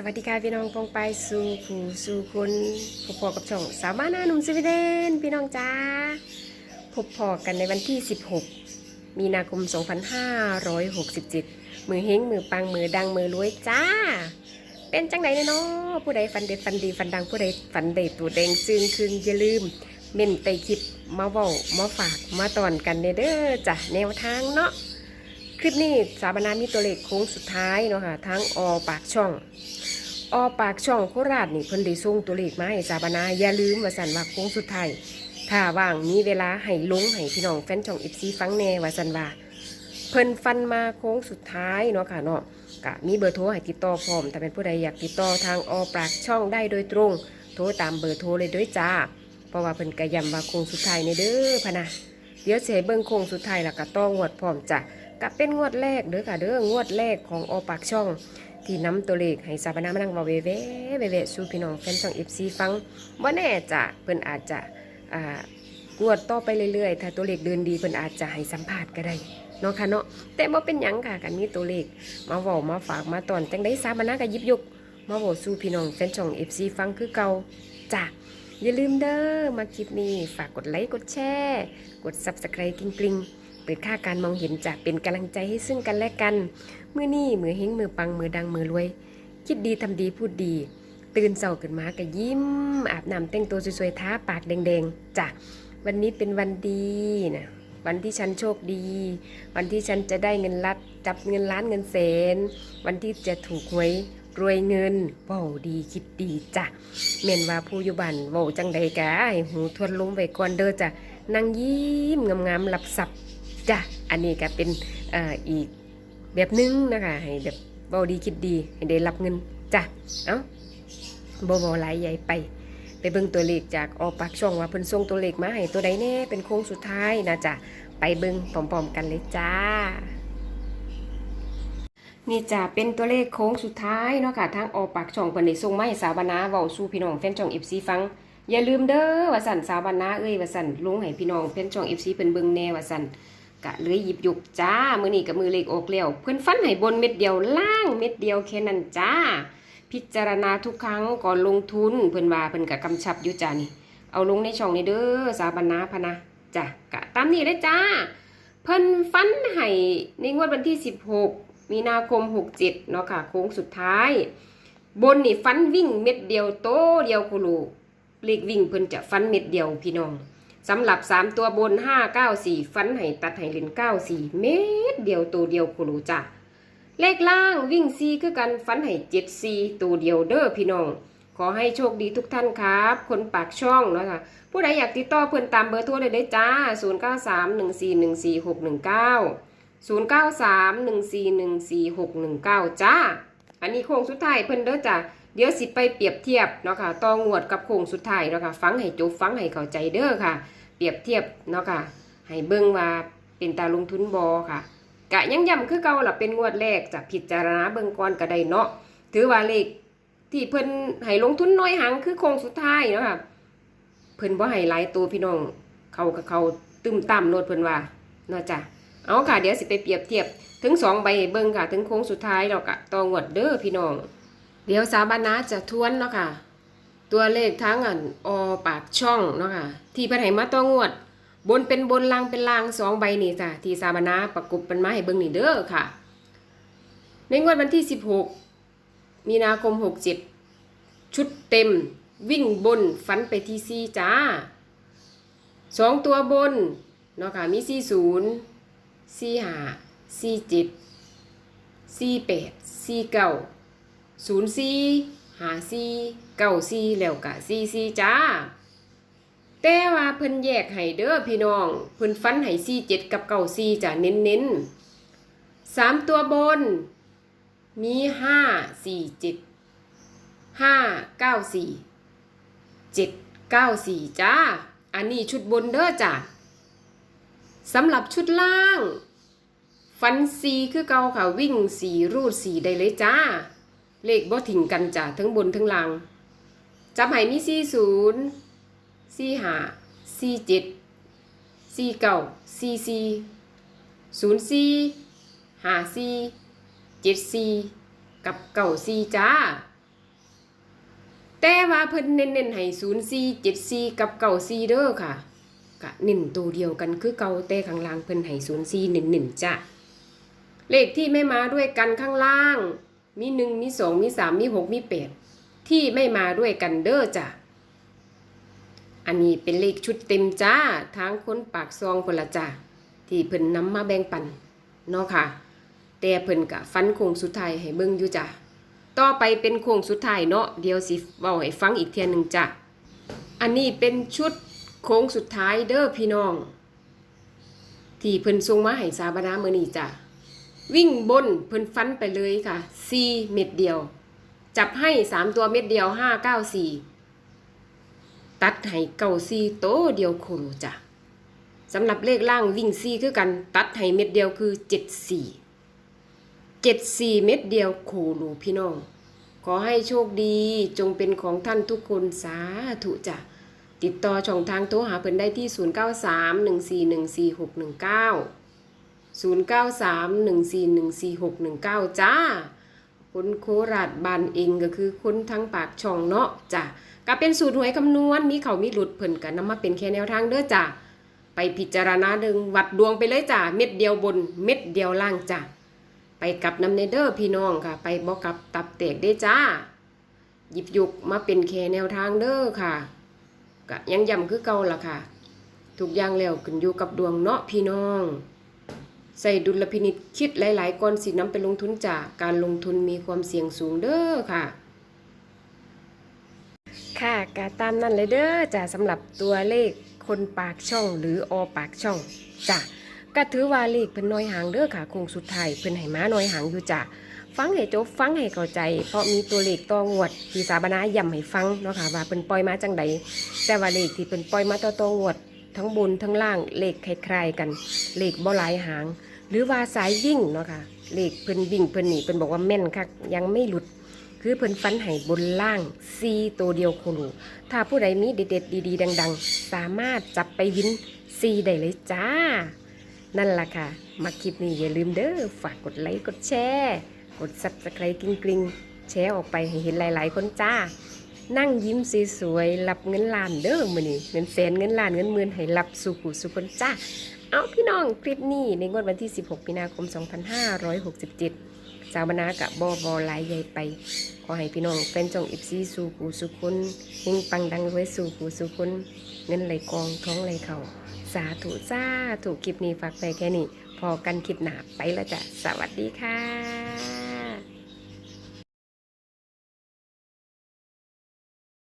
สวัสดีค่ะพี่น้องปองไปสู่ผู้สู่คนพบพอกับช่องสาวบ้านนาหนุ่มสวีเดนพี่น้องจ้าพบพอกันในวันที่ 16 มีนาคม 2567 มือเฮงมือปังมือดังมือรวยจ้า เป็นจังไหนเนาะผู้ใดฟันเด็ดฟันดีฟันดังผู้ใดฟันเด็ดตัวแดงจึงคืนอย่าลืม เม่นไปคลิปมาเว้ามาฝากมาตอนกันเด้อจ้ะแนวทางเนาะคลิปนี้สาบานามีตัวเลขโค้งสุดท้ายเนาะค่ะทั้งอปากช่อง อปากช่องโคราชนี่เพิ่นได้ส่งตัวเลขมาให้สาบนาอย่าลืมว่าสันว่าโค้งสุดท้ายถ้าว่างมีเวลาให้ลงให้พี่น้องแฟนช่องเอฟซีฟังแน่ว่าสันว่าเพิ่นฟันมาโค้งสุดท้ายเนาะค่ะเนาะก็มีเบอร์โทรให้ติดต่อพร้อมแต่เป็นผู้ใดอยากติดต่อทางอปากช่องได้โดยตรง โทรตามเบอร์โทรเลยด้วยจ้า เพราะว่าเพิ่นก็ย้ำว่าโค้งสุดท้ายในเด้อพะนะเดี๋ยวเสเบิ่งโค้งสุดท้ายแล้วก็ต้องงวดพร้อมจ้ะกับเป็นงวดแรกเด้อค่ะเด้องวดแรกของอปากช่อง ที่นำตัวเลขให้สาบานามานั่งเวาเวเวเวเวสู่พี่น้องแฟนช่องเอฟซีฟังว่าแน่จะเพิ่นอาจจะอ่างวดต่อไปเรื่อยๆ ถ้าตัวเลขเดินดีเพิ่นอาจจะให้สัมภาษณ์ก็ได้เนาะค่ะเนาะแต่บ่เป็นหยังค่ะกันมีตัวเลขมาเว้ามาฝากมาตอนจังได้สาบานาก็หยิบยกมาเว้าสู่พี่น้องแฟนช่องเอฟซีฟังคือเก่าจ้ะอย่าลืมเด้อมาคลิปนี้ฝากกดไลค์กดแชร์ กด Subscribe กริ๊งๆ ปิดค่าการมองเห็นจะเป็นกำลังใจให้ซึ่งกันและกัน มือนี่มือเฮงมือปังมือดังมือรวย คิดดีทำดีพูดดี ตื่นเศร้าขึ้นมาก็ยิ้ม อาบน้ำแต่งตัวสวยๆท้าปากแดงๆจ้ะวันนี้เป็นวันดีนะวันที่ฉันโชคดี วันที่ฉันจะได้เงินลัดจับเงินล้านเงินแสน วันที่จะถูกหวยรวยเงินเว้าดีคิดดีจ้ะเม่นว่าผู้ยู่บ้านเว้าจังใดกะหูทวนลมไว้ก่อนเด้อจ้ะนั่งยิ้มงามๆหลับสับ จ้ะอันนี้ก็เป็นออีกแบบหนึงนะคะให้แบบเบาดีคิดดีให้ได้รับเงินจ้ะเอ้าบอบอหลายใหญ่ไป ไปเบิ่งตัวเลขจากออปากช่องว่าเพิ่นส่งตัวเลขมาให้ตัวใดแน่เป็นโค้งสุดท้ายนะจ๊ะไปเบิ่งพร้อมๆกันเลยจ้านี่จะเป็นตัวเลขโค้งสุดท้ายเนาะค่ะทางออปากช่องเพิ่นได้ส่งมาให้สาวบรรณาเว้าสู่พี่น้องแฟนช่อง FC ฟัง อย่าลืมเด้อว่าสั่นสาวบรรณาเอ้ยว่าสั่นลงให้พี่น้องแฟนช่อง FC เพิ่นเบิ่งแน่ว่าสั่น กะเลยหยิบยุกจ้า มือนี้กับมือเล็กอกแล้วเพื่อนฟันให้บนเม็ดเดียวล่างเม็ดเดียวแค่นั้นจ้า พิจารณาทุกครั้งก่อนลงทุนเพิ่อนว่าเพิ่อนกะกำชับอยู่จ้านี่ เอาลงในช่องนี้เด้อสาบรรณาพนะจ้ะกะตามนี้เลยจ้า เพิ่อนฟันให้ในงวดวันที่ 16 มีนาคม 67เนาะค่ะโค้งสุดท้าย บนนี่ฟันวิ่งเม็ดเดียวโตเดียวคุลูเลขวิ่งเพิ่อนจะฟันเม็ดเดียวพี่น้อง สำหรับ 3 ตัวบน 5 9 4 ฟันให้ตัดให้เลน9 4 เม็ดเดียวตัวเดียวโคโลจ้ะเลขล่างวิ่ง4คือกันฟันให้7 4 ตัวเดียวเด้อพี่น้อง ขอให้โชคดีทุกท่านครับ คนปากช่องเนาะคะผู้ใดอยากติดต่อเพิ่อนตามเบอร์โทรเลยได้จ้า 0 9 3 1 4 1 4 6 1 9 0 9 3 1 4 1 4 6 1 9 จ้า อันนี้โค้งสุดท้ายเพิ่นเด้อจ้ะ เดี๋ยวสิไปเปรียบเทียบเนาะค่ะต่องวดกับโค้งสุดท้ายเนาะค่ะฟังให้จบฟังให้เข้าใจเด้อค่ะ เปรียบเทียบเนาะค่ะให้เบิ่งว่าเป็นตาลงทุนบอค่ะกะยังย้ำคือเก่าล่ะเป็นงวดแรกจะพิจารณาเบิ่งก่อนก็ได้เนาะถือว่าเลขที่เพิ่นให้ลงทุนน้อยหังคือโค้งสุดท้ายเนาะค่ะเพิ่นบ่ให้หลายตัวพี่น้องเขากับเขาตึมต่ำโลดเพิ่นว่าเนาะจ้ะเอาค่ะเดี๋ยวสิไปเปรียบเทียบถึงสองใบให้เบิ่งค่ะ ถึงโค้งสุดท้ายแล้วก็ต่องวดเด้อพี่น้อง เดี๋ยวสาบานาจะทวนเนาะค่ะ ตัวเลขทั้งอันอปากช่องเนาะค่ะ ที่เพิ่นให้มาต่องวด บนเป็นบนล่างเป็นล่างสองใบนี่จ้ะที่สาบานาประกบเป็นมาให้เบิ่งนี่เด้อค่ะ ในงวดวันที่ 16 มีนาคม 67 ชุดเต็มวิ่งบนฟันไปที่ซีจ้าสองตัวบนเนาะค่ะมีซีศูนย์ซีห้าซีเจ็ดซีแปดซีเก้า ศูนย์สี่หาสี่เก้าสี่แล้วกะสี่สี่จ้า แต่ว่าเพิ่นแยกให้เด้อพี่น้อง เพิ่นฟันให้สี่เจ็ดกับเก้าสี่จ้ะเน้นเน้นสามตัวบน มีห้าสี่เจ็ดห้าเก้าสี่เจ็ดเก้าสี่จ้า อันนี้ชุดบนเด้อจ้ะสำหรับชุดล่าง ฟันสีคือเก่าค่ะวิ่งสีรูดสีได้เลยจ้า เลขบ่ถิ่งกันจ้ะทั้งบนทั้งล่างจับให้มีสี่ศูนย์สี่ห้าสี่เจ็ดสี่เก้าสี่สี่ศูนย์สี่ห้าสี่เจ็ดสี่กับเก้าสี่จ้า แต่ว่าเพิ่นเน้นๆให้04 74กับ94เด้อค่ะก็เน้นตัวเดียวกันคือเก่าแต่ข้างล่างเพิ่นให้04เน้นๆจ้ะเลขที่ไม่มาด้วยกันข้างล่าง มี1มี2มี3มี6มี8ที่ไม่มาด้วยกันเด้อจ้ะ อันนี้เป็นเลขชุดเต็มจ้าทางคนปากซองคนละจ้าที่เพิ่นนำมาแบ่งปันเนาะค่ะ แต่เพิ่นกะฟันโค้งสุดท้ายให้เบิ่งอยู่จ้ะ ต่อไปเป็นโค้งสุดท้ายเนาะเดี๋ยวสิเว้าให้ฟังอีกเทียหนึ่งจ้ะ อันนี้เป็นชุดโค้งสุดท้ายเด้อพี่น้อง ที่เพิ่นส่งมาให้สาบานาเมื้อนี้จ้ะ วิ่งบนเพิ่นฟันไปเลยค่ะ 4 เม็ดเดียว จับให้สามตัวเม็ดเดียว 594 ตัดให้เก่าซีโตเดียวโคโลจ้ะสำหรับเลขล่างวิ่งซีคือกันตัดให้เม็ดเดียวคือเจ็ดสี่เจ็ดสี่เม็ดเดียวโคโลพี่น้อง ขอให้โชคดีจงเป็นของท่านทุกคนสาธุจ้ะติดต่อช่องทางโทรหาเพิ่นได้ที่ 0931414619 0931414619 จ้า คนโคราชบานเองก็คือคนทั้งปากช่องเนาะจ้ะก็เป็นสูตรหวยคำนวณมีเขามีหลุดเพิ่นกันนำมาเป็นแค่แนวทางเด้อจ้ะไปพิจารณาดึงวัดดวงไปเลยจ้ะเม็ดเดียวบนเม็ดเดียวล่างจ้ะไปกับน้ำในเด้อพี่น้องค่ะ ไปบ่กลับตับแตกได้จ้า หยิบยุกมาเป็นแค่แนวทางเด้อค่ะก็ยังย้ำคือเก่าล่ะค่ะ ทุกอย่างแล้วขึ้นอยู่กับดวงเนาะพี่น้อง ใส่ดุลพินิจคิดหลายๆก่อนสินำไปลงทุนจ้ะการลงทุนมีความเสี่ยงสูงเด้อค่ะ ค่ะกาตามนั่นเลยเด้อจ้ะสำหรับตัวเลขคนปากช่องหรืออปากช่องจ้ะก็ถือว่าเลขเพิ่นน้อยหางเด้อค่ะคงสุดท้ายเพิ่นให้มาน้อยหางอยู่จ้ะฟังให้จบฟังให้เข้าใจ เพราะมีตัวเลขต่องวดที่สาบนาย้ำให้ฟังเนาะค่ะว่าเพิ่นปล่อยมาจังใดแต่ว่าเลขที่เพิ่นปล่อยมาต่อต่องวด ทั้งบนทั้งล่างเลขคล้ายๆกันเลขบ่หลายหาง หรือว่าสายวิ่งเนาะค่ะเลขเพิ่นวิ่งเพิ่นนี่เพิ่นบอกว่าแม่นคักยังไม่หลุด คือเพิ่นฟันให้บนล่างซีตัวเดียวโคโลถ้าผู้ใดมีเด็ดๆดีๆ ดัง ๆ สามารถจับไปวินซีได้เลยจ้า นั่นล่ะค่ะ มาคลิปนี้อย่าลืมเด้อฝากกดไลค์กดแชร์กดซับสไครต์กริงๆแชร์ออกไปให้เห็นหลายๆคนจ้านั่งยิ้มสวยๆรับเงินล้านเด้อมื้อนี้เงินแสนเงินล้านเงินหมื่นให้รับสู่ผู้สุคนจ้า เอาพี่น้องคลิปนี้ในงวดวันที่ 16มีนาคม 2567 สาวบรรณากับบอบอลายใหญ่ไป ขอให้พี่น้องแฟนจองอิฟซีสู่กูสุคนเฮงปังดังไว้สู่กูสุคนเงินไหลกองท้องไหลเข่าสาธุสาธุคลิปนี้ฝากไปแค่นี้ พอกันคลิปหนาไปแล้วจ้ะ สวัสดีค่ะ